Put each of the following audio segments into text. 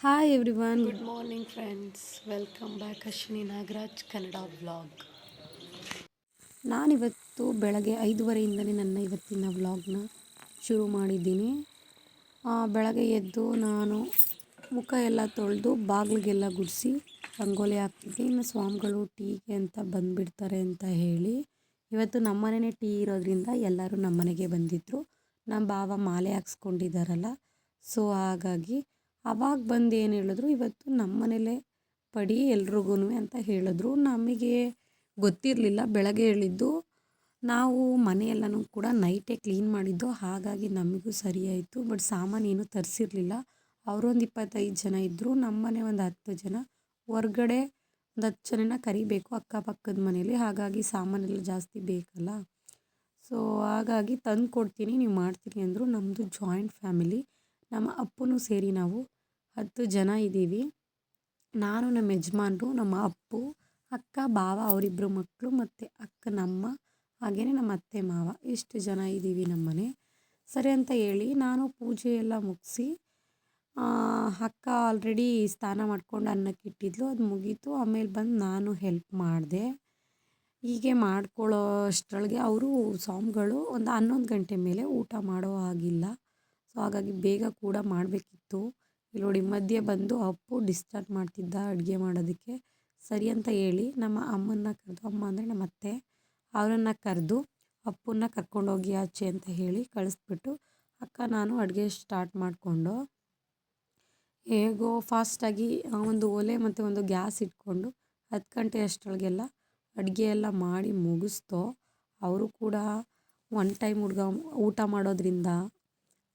hi everyone good morning friends welcome back Ashwini Nagaraj Kannada vlog ನಾನಿವತ್ತು ಬೆಳಗ್ಗೆ ಐದುವರೆಯಿಂದಲೇ ನನ್ನ ಇವತ್ತಿನ ವ್ಲಾಗ್ನ ಶುರು ಮಾಡಿದ್ದೀನಿ. ಬೆಳಗ್ಗೆ ಎದ್ದು ನಾನು ಮುಖ ಎಲ್ಲ ತೊಳೆದು ಬಾಗಿಲಿಗೆಲ್ಲ ಗುಡಿಸಿ ರಂಗೋಲಿ ಹಾಕ್ತಿದ್ದೆ. ಇನ್ನು ಸ್ವಾಮಿಗಳು ಟೀಗೆ ಅಂತ ಬಂದುಬಿಡ್ತಾರೆ ಅಂತ ಹೇಳಿ ಇವತ್ತು ನಮ್ಮನೇ ಟೀ ಇರೋದ್ರಿಂದ ಎಲ್ಲರೂ ನಮ್ಮನೆಗೆ ಬಂದಿದ್ದರು ನಮ್ಮ ಬಾವ ಮಾಲೆ ಹಾಕ್ಸ್ಕೊಂಡಿದ್ದಾರಲ್ಲ ಸೊ ಹಾಗಾಗಿ ಅವಾಗ ಬಂದು ಏನು ಹೇಳಿದ್ರು, ಇವತ್ತು ನಮ್ಮನೇಲೇ ಪಡಿ ಎಲ್ರಿಗೂ ಅಂತ ಹೇಳಿದ್ರು. ನಮಗೆ ಗೊತ್ತಿರಲಿಲ್ಲ, ಬೆಳಗ್ಗೆ ಹೇಳಿದ್ದು ನಾವು ಮನೆಯೆಲ್ಲನೂ ಕೂಡ ನೈಟೇ ಕ್ಲೀನ್ ಮಾಡಿದ್ದು, ಹಾಗಾಗಿ ನಮಗೂ ಸರಿಯಾಯಿತು ಬಟ್ ಸಾಮಾನು ಏನೂ ತರಿಸಿರ್ಲಿಲ್ಲ. ಅವರೊಂದು ಇಪ್ಪತ್ತೈದು ಜನ ಇದ್ದರು ನಮ್ಮನೆ ಒಂದು ಹತ್ತು ಜನ. ಹೊರ್ಗಡೆ ಒಂದು ಹತ್ತು ಜನನ ಕರಿಬೇಕು ಅಕ್ಕಪಕ್ಕದ ಮನೇಲಿ. ಹಾಗಾಗಿ ಸಾಮಾನೆಲ್ಲ ಜಾಸ್ತಿ ಬೇಕಲ್ಲ. ಸೊ ಹಾಗಾಗಿ ತಂದು ಕೊಡ್ತೀನಿ ನೀವು ಮಾಡ್ತೀನಿ ಅಂದರು. ನಮ್ಮದು ಜಾಯಿಂಟ್ ಫ್ಯಾಮಿಲಿ. ನಮ್ಮ ಅಪ್ಪನೂ ಸೇರಿ ನಾವು ಹತ್ತು ಜನ ಇದ್ದೀವಿ. ನಾನು ನಮ್ಮ ಯಜಮಾನ್ರು, ನಮ್ಮ ಅಪ್ಪು, ಅಕ್ಕ, ಭಾವ ಅವರಿಬ್ಬರು ಮಕ್ಕಳು ಮತ್ತು ಅಕ್ಕನಮ್ಮ ಹಾಗೆಯೇ ನಮ್ಮ ಅತ್ತೆ, ಮಾವ, ಇಷ್ಟು ಜನ ಇದ್ದೀವಿ ನಮ್ಮನೆ. ಸರಿ ಅಂತ ಹೇಳಿ ನಾನು ಪೂಜೆ ಎಲ್ಲ ಮುಗಿಸಿ ಅಕ್ಕ ಆಲ್ರೆಡಿ ಸ್ನಾನ ಮಾಡ್ಕೊಂಡು ಅನ್ನಕ್ಕೆ ಇಟ್ಟಿದ್ಲು, ಅದು ಮುಗೀತು. ಆಮೇಲೆ ಬಂದು ನಾನು ಹೆಲ್ಪ್ ಮಾಡಿದೆ. ಹೀಗೆ ಮಾಡ್ಕೊಳ್ಳೋ ಅಷ್ಟರೊಳಗೆ ಅವರು ಸ್ವಾಮಿಗಳು ಒಂದು ಹನ್ನೊಂದು ಗಂಟೆ ಮೇಲೆ ಊಟ ಮಾಡೋ ಆಗಿಲ್ಲ ಸೊ ಹಾಗಾಗಿ ಬೇಗ ಕೂಡ ಮಾಡಬೇಕಿತ್ತು. ಇಲ್ಲಿ ನೋಡಿ, ಮಧ್ಯೆ ಬಂದು ಅಪ್ಪು ಡಿಸ್ಟರ್ಬ್ ಮಾಡ್ತಿದ್ದ ಅಡುಗೆ ಮಾಡೋದಕ್ಕೆ. ಸರಿ ಅಂತ ಹೇಳಿ ನಮ್ಮ ಅಮ್ಮನ್ನ ಕರೆದು, ಅಮ್ಮ ಅಂದರೆ ನಮ್ಮ ಅತ್ತೆ ಅವರನ್ನು ಕರೆದು ಅಪ್ಪನ್ನ ಕರ್ಕೊಂಡೋಗಿ ಆಚೆ ಅಂತ ಹೇಳಿ ಕಳಿಸ್ಬಿಟ್ಟು, ಅಕ್ಕ, ನಾನು ಅಡುಗೆ ಸ್ಟಾರ್ಟ್ ಮಾಡಿಕೊಂಡು, ಹೇಗೋ ಫಾಸ್ಟಾಗಿ ಒಂದು ಒಲೆ ಮತ್ತು ಒಂದು ಗ್ಯಾಸ್ ಇಟ್ಕೊಂಡು ಹತ್ತು ಗಂಟೆ ಅಷ್ಟರೊಳಗೆಲ್ಲ ಅಡುಗೆ ಎಲ್ಲ ಮಾಡಿ ಮುಗಿಸ್ತೋ. ಅವರು ಕೂಡ ಒನ್ ಟೈಮ್ ಹುಡ್ಗ, ಊಟ ಮಾಡೋದ್ರಿಂದ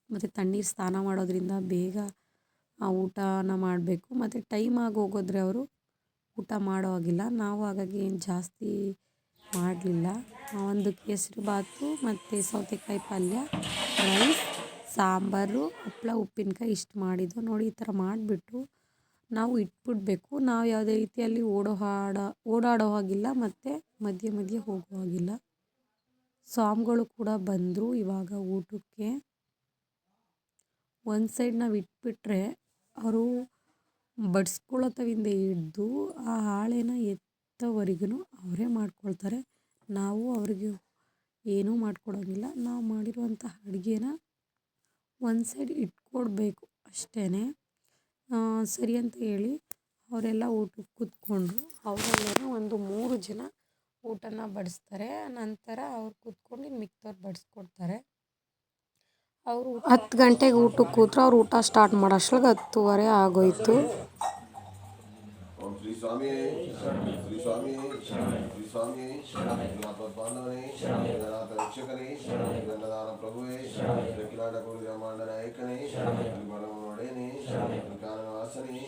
ಮತ್ತು ತಣ್ಣೀರು ಸ್ನಾನ ಮಾಡೋದ್ರಿಂದ ಬೇಗ ಆ ಊಟನ ಮಾಡಬೇಕು. ಮತ್ತು ಟೈಮ್ ಆಗಿ ಹೋಗೋದ್ರೆ ಅವರು ಊಟ ಮಾಡೋ ಹಾಗಿಲ್ಲ. ನಾವು ಹಾಗಾಗಿ ಏನು ಜಾಸ್ತಿ ಮಾಡಲಿಲ್ಲ. ಒಂದು ಕೇಸರಿ ಬಾತು ಮತ್ತು ಸೌತೆಕಾಯಿ ಪಲ್ಯ ರೈಸ್ ಸಾಂಬಾರು, ಹಪ್ಳ, ಉಪ್ಪಿನಕಾಯಿ ಇಷ್ಟು ಮಾಡಿದ್ದು. ನೋಡಿ, ಈ ಥರ ಮಾಡಿಬಿಟ್ಟು ನಾವು ಇಟ್ಬಿಡ್ಬೇಕು. ನಾವು ಯಾವುದೇ ರೀತಿಯಲ್ಲಿ ಓಡೋ ಹಾಡ, ಓಡಾಡೋ ಹಾಗಿಲ್ಲ ಮತ್ತು ಮಧ್ಯೆ ಮಧ್ಯೆ ಹೋಗೋ ಹಾಗಿಲ್ಲ. ಸ್ವಾಮಿಗಳು ಕೂಡ ಬಂದರು ಇವಾಗ ಊಟಕ್ಕೆ. ಒಂದು ಸೈಡ್ ನಾವು ಇಟ್ಬಿಟ್ರೆ ಅವರು ಬಡಿಸ್ಕೊಳ್ಳೋತವಿಂದ ಹಿಡ್ದು ಆ ಹಾಳೆನ ಎತ್ತವರೆಗೂ ಅವರೇ ಮಾಡ್ಕೊಳ್ತಾರೆ ನಾವು ಅವ್ರಿಗೆ ಏನೂ ಮಾಡಿಕೊಡೋಂಗಿಲ್ಲ ನಾವು ಮಾಡಿರುವಂಥ ಅಡುಗೆನ ಒಂದು ಸೈಡ್ ಇಟ್ಕೊಡ್ಬೇಕು ಅಷ್ಟೇ ಸರಿ ಅಂತ ಹೇಳಿ ಅವರೆಲ್ಲ ಊಟಕ್ಕೆ ಕೂತ್ಕೊಂಡ್ರು. ಅವರಲ್ಲೇನೋ ಒಂದು ಮೂರು ಜನ ಊಟನ ಬಡಿಸ್ತಾರೆ. ನಂತರ ಅವ್ರು ಕೂತ್ಕೊಂಡು ಇನ್ನು ಮಿಕ್ದವ್ರು ಬಡಿಸ್ಕೊಡ್ತಾರೆ. ಅವರು ಹತ್ತು ಗಂಟೆಗೆ ಊಟಕ್ಕೆ ಕೂತ್ರು, ಅವ್ರು ಊಟ ಸ್ಟಾರ್ಟ್ ಮಾಡೋ ಅಷ್ಟ್ರಾಗ ಹತ್ತುವರೆ ಆಗೋಯ್ತು. ಓಂ ಶ್ರೀ ಸ್ವಾಮಿ ಶ್ರೀ ಸ್ವಾಮಿ ಶ್ರೀ ಸ್ವಾಮಿ ಗಣನಾಥ ಬಾಂಧವನೇ ಗಣನಾಥ ರಕ್ಷಕನೇ ಗಂಡದಾನ ಪ್ರಭುವೇ ಕಿಲಾಟ ಕೋಟಿ ಬ್ರಹ್ಮಾಂಡ ನಾಯಕನೇ ಒಡೆಯನೇ ಕಾನನ ವಾಸನೇ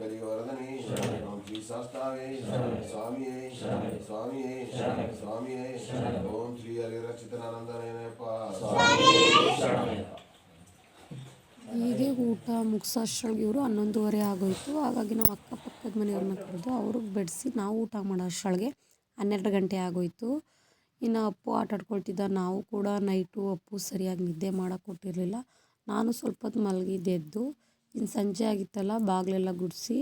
ಕಲಿಯ ವರದನೇ ಓಂ ಶ್ರೀ ಶಾಸ್ತಾವೇ ಸ್ವಾಮಿಯೇ ಸ್ವಾಮಿಯೇ ಸ್ವಾಮಿಯೇ ಓಂ ಶ್ರೀ ಹರಿರಚಿತನಾನಂದನೇನಪ್ಪ ಹೀಗೆ ಊಟ ಮುಗಿಸೋಷ್ಟ್ರೊಳಗೆ ಇವರು ಹನ್ನೊಂದುವರೆ ಆಗೋಯ್ತು ಹಾಗಾಗಿ ನಾವು ಅಕ್ಕಪಕ್ಕದ ಮನೆಯವ್ರನ್ನ ಕರೆದು ಅವ್ರಿಗೆ ಬೆಡಿಸಿ ನಾವು ಊಟ ಮಾಡೋ ಅಷ್ಟರೊಳಗೆ ಹನ್ನೆರಡು ಗಂಟೆ ಆಗೋಯ್ತು. ಇನ್ನು ಅಪ್ಪು ಆಟಾಡ್ಕೊಳ್ತಿದ್ದ ನಾವು ಕೂಡ ನೈಟು ಅಪ್ಪು ಸರಿಯಾಗಿ ನಿದ್ದೆ ಮಾಡೋಕೆ ಕೊಟ್ಟಿರಲಿಲ್ಲ. ನಾನು ಸ್ವಲ್ಪ ಹೊತ್ತು ಮಲಗಿದ್ದೆ ಎದ್ದು, ಇನ್ನು ಸಂಜೆ ಆಗಿತ್ತಲ್ಲ, ಬಾಗಿಲೆಲ್ಲ ಗುಡಿಸಿ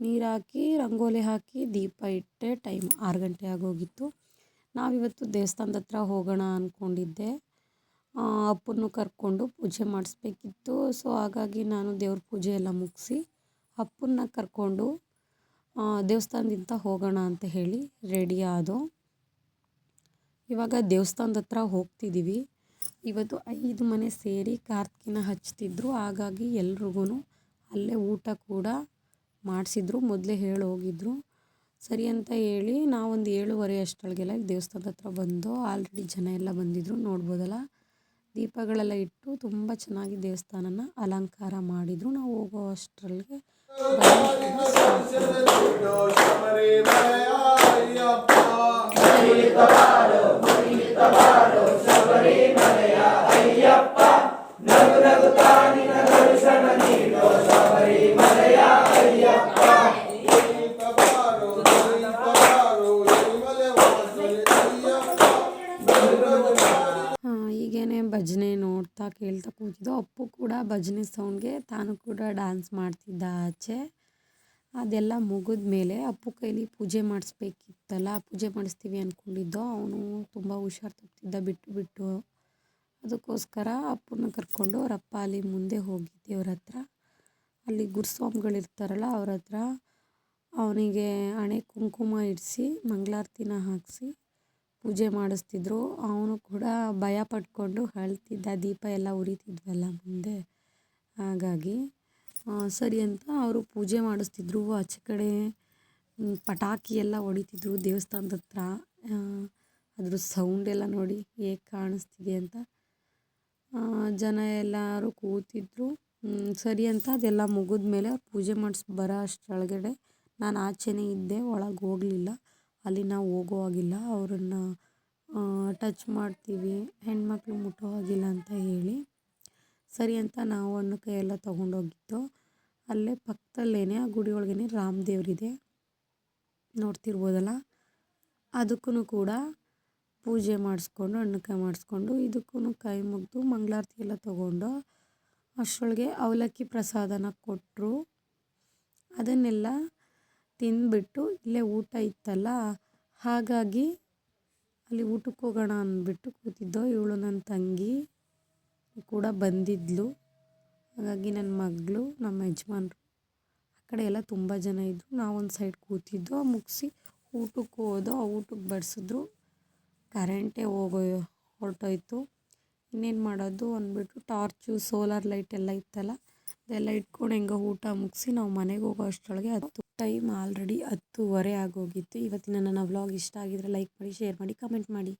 ನೀರು ಹಾಕಿ, ರಂಗೋಲಿ ಹಾಕಿ, ದೀಪ ಇಟ್ಟೆ, ಟೈಮ್ ಆರು ಗಂಟೆ ಆಗೋಗಿತ್ತು. ನಾವಿವತ್ತು ದೇವಸ್ಥಾನದ ಹತ್ರ ಹೋಗೋಣ ಅಂದ್ಕೊಂಡಿದ್ದೆ ಅಪ್ಪನ್ನು ಕರ್ಕೊಂಡು ಪೂಜೆ ಮಾಡಿಸ್ಬೇಕಿತ್ತು. ಸೊ, ಹಾಗಾಗಿ ನಾನು ದೇವ್ರ ಪೂಜೆ ಎಲ್ಲ ಮುಗಿಸಿ ಅಪ್ಪನ್ನ ಕರ್ಕೊಂಡು ದೇವಸ್ಥಾನದಿಂದ ಹೋಗೋಣ ಅಂತ ಹೇಳಿ ರೆಡಿ ಆದೋ. ಇವಾಗ ದೇವಸ್ಥಾನದ ಹತ್ರ ಹೋಗ್ತಿದ್ದೀವಿ ಇವತ್ತು ಐದು ಮನೆ ಸೇರಿ ಕಾರ್ತಿಕನ ಹಚ್ತಿದ್ರು. ಹಾಗಾಗಿ ಎಲ್ರಿಗೂ ಅಲ್ಲೇ ಊಟ ಕೂಡ ಮಾಡಿಸಿದ್ರು. ಮೊದಲೇ ಹೇಳಿ ಹೋಗಿದ್ರು. ಸರಿ ಅಂತ ಹೇಳಿ ನಾವೊಂದು ಏಳುವರೆ ಅಷ್ಟೊಳಗೆಲ್ಲ ದೇವಸ್ಥಾನದ ಹತ್ರ ಬಂದು ಆಲ್ರೆಡಿ ಜನ ಎಲ್ಲ ಬಂದಿದ್ದರು ನೋಡ್ಬೋದಲ್ಲ? ದೀಪಗಳೆಲ್ಲ ಇಟ್ಟು ತುಂಬ ಚೆನ್ನಾಗಿ ದೇವಸ್ಥಾನನ ಅಲಂಕಾರ ಮಾಡಿದರು. ನಾವು ಹೋಗೋ ಅಷ್ಟರೊಳಗೆ Hare ಭಜನೆ ನೋಡ್ತಾ ಕೇಳ್ತಾ ಕೂತಿದ್ದೋ. ಅಪ್ಪು ಕೂಡ ಭಜನೆ ಸೌಂಡ್ಗೆ ತಾನು ಕೂಡ ಡ್ಯಾನ್ಸ್ ಮಾಡ್ತಿದ್ದ ಆಚೆ. ಅದೆಲ್ಲ ಮುಗಿದ ಮೇಲೆ ಅಪ್ಪು ಕೈಲಿ ಪೂಜೆ ಮಾಡಿಸ್ಬೇಕಿತ್ತಲ್ಲ, ಪೂಜೆ ಮಾಡಿಸ್ತೀವಿ ಅಂದ್ಕೊಂಡಿದ್ದೋ ಅವನು ತುಂಬ ಹುಷಾರು ತಪ್ತಿದ್ದ ಬಿಟ್ಟು ಬಿಟ್ಟು ಅದಕ್ಕೋಸ್ಕರ ಅಪ್ಪನ ಕರ್ಕೊಂಡು ಅವ್ರ ಅಪ್ಪ ಅಲ್ಲಿ ಮುಂದೆ ಹೋಗಿ ದೇವ್ರ ಹತ್ರ. ಅಲ್ಲಿ ಗುರುಸ್ವಾಮಿಗಳಿರ್ತಾರಲ್ಲ ಅವ್ರ ಹತ್ರ, ಅವನಿಗೆ ಹಣೆ ಕುಂಕುಮ ಇಡಿಸಿ, ಮಂಗಳಾರತಿನ ಹಾಕಿಸಿ ಪೂಜೆ ಮಾಡಿಸ್ತಿದ್ರು. ಅವನು ಕೂಡ ಭಯ ಪಟ್ಕೊಂಡು ಅಳ್ತಿದ್ದ ದೀಪ ಎಲ್ಲ ಉರಿತಿದ್ವಲ್ಲ ಮುಂದೆ. ಹಾಗಾಗಿ ಸರಿ ಅಂತ ಅವರು ಪೂಜೆ ಮಾಡಿಸ್ತಿದ್ರು. ಆಚೆ ಕಡೆ ಪಟಾಕಿ ಎಲ್ಲ ಹೊಡಿತಿದ್ರು ದೇವಸ್ಥಾನದ ಹತ್ರ. ಅದ್ರ ಸೌಂಡ್ ಎಲ್ಲ ನೋಡಿ ಹೇಗೆ ಕಾಣಿಸ್ತಿದೆ ಅಂತ. ಜನ ಎಲ್ಲರೂ ಕೂತಿದ್ರು. ಸರಿ ಅಂತ ಅದೆಲ್ಲ ಮುಗಿದ ಮೇಲೆ ಅವ್ರು ಪೂಜೆ ಮಾಡಿಸ್ ಬರೋ ಅಷ್ಟರೊಳಗಡೆ ನಾನು ಆಚೆನೇ ಇದ್ದೆ, ಒಳಗೆ ಹೋಗಲಿಲ್ಲ. ಅಲ್ಲಿ ನಾವು ಹೋಗೋ ಹಾಗಿಲ್ಲ. ಅವರನ್ನು ಟಚ್ ಮಾಡ್ತೀವಿ. ಹೆಣ್ಮಕ್ಳು ಮುಟ್ಟೋ ಹಾಗಿಲ್ಲ ಅಂತ ಹೇಳಿ ಸರಿ ಅಂತ ನಾವು ಹಣ್ಣು ಕೈಯೆಲ್ಲ ತೊಗೊಂಡೋಗಿದ್ದು ಅಲ್ಲೇ ಪಕ್ಕದಲ್ಲೇನೆ, ಆ ಗುಡಿ ಒಳಗೇನೆ ರಾಮ ದೇವರಿದೆ. ನೋಡ್ತಿರ್ಬೋದಲ್ಲ? ಅದಕ್ಕೂ ಕೂಡ ಪೂಜೆ ಮಾಡಿಸ್ಕೊಂಡು ಹಣ್ಣು ಕೈ ಮಾಡಿಸ್ಕೊಂಡು ಇದಕ್ಕೂ ಕೈ ಮುಗಿದು ಮಂಗಳಾರತಿ ಎಲ್ಲ ತೊಗೊಂಡು ಅಷ್ಟರೊಳಗೆ ಅವಲಕ್ಕಿ ಪ್ರಸಾದನ ಕೊಟ್ಟರು ಅದನ್ನೆಲ್ಲ ತಿಂದ್ಬಿಟ್ಟು ಇಲ್ಲೇ ಊಟ ಇತ್ತಲ್ಲ, ಹಾಗಾಗಿ ಅಲ್ಲಿ ಊಟಕ್ಕೆ ಹೋಗೋಣ ಅಂದ್ಬಿಟ್ಟು ಕೂತಿದ್ದೋ ಇವಳು ನನ್ನ ತಂಗಿ ಕೂಡ ಬಂದಿದ್ಲು. ಹಾಗಾಗಿ ನನ್ನ ಮಗಳು, ನಮ್ಮ ಯಜಮಾನ್ರು ಆ ಕಡೆ ಎಲ್ಲ ತುಂಬ ಜನ ಇದ್ದರು ನಾವೊಂದು ಸೈಡ್ ಕೂತಿದ್ದೋ, ಮುಗಿಸಿ ಊಟಕ್ಕೆ ಹೋದೋ, ಆ ಊಟಕ್ಕೆ ಬಡಿಸಿದ್ರು ಕರೆಂಟೇ ಹೋಗೋ, ಹೊರಟೋಯ್ತು. ಇನ್ನೇನು ಮಾಡೋದು ಅಂದ್ಬಿಟ್ಟು ಟಾರ್ಚು ಸೋಲಾರ್ ಲೈಟ್ ಎಲ್ಲ ಇತ್ತಲ್ಲ ಅದೆಲ್ಲ ಇಟ್ಕೊಂಡು ಹೆಂಗೋ ಊಟ ಮುಗಿಸಿ ನಾವು ಮನೆಗೆ ಹೋಗೋ ಅಷ್ಟರೊಳಗೆ ಹತ್ತು ಟೈಮ್ ಆಲ್ರೆಡಿ ಹತ್ತುವರೆ ಆಗೋಗಿತ್ತು. ಇವತ್ತಿನ ನನ್ನ ವ್ಲಾಗ್ ಇಷ್ಟ ಆಗಿದ್ರೆ ಲೈಕ್ ಮಾಡಿ ಶೇರ್ ಮಾಡಿ ಕಮೆಂಟ್ ಮಾಡಿ.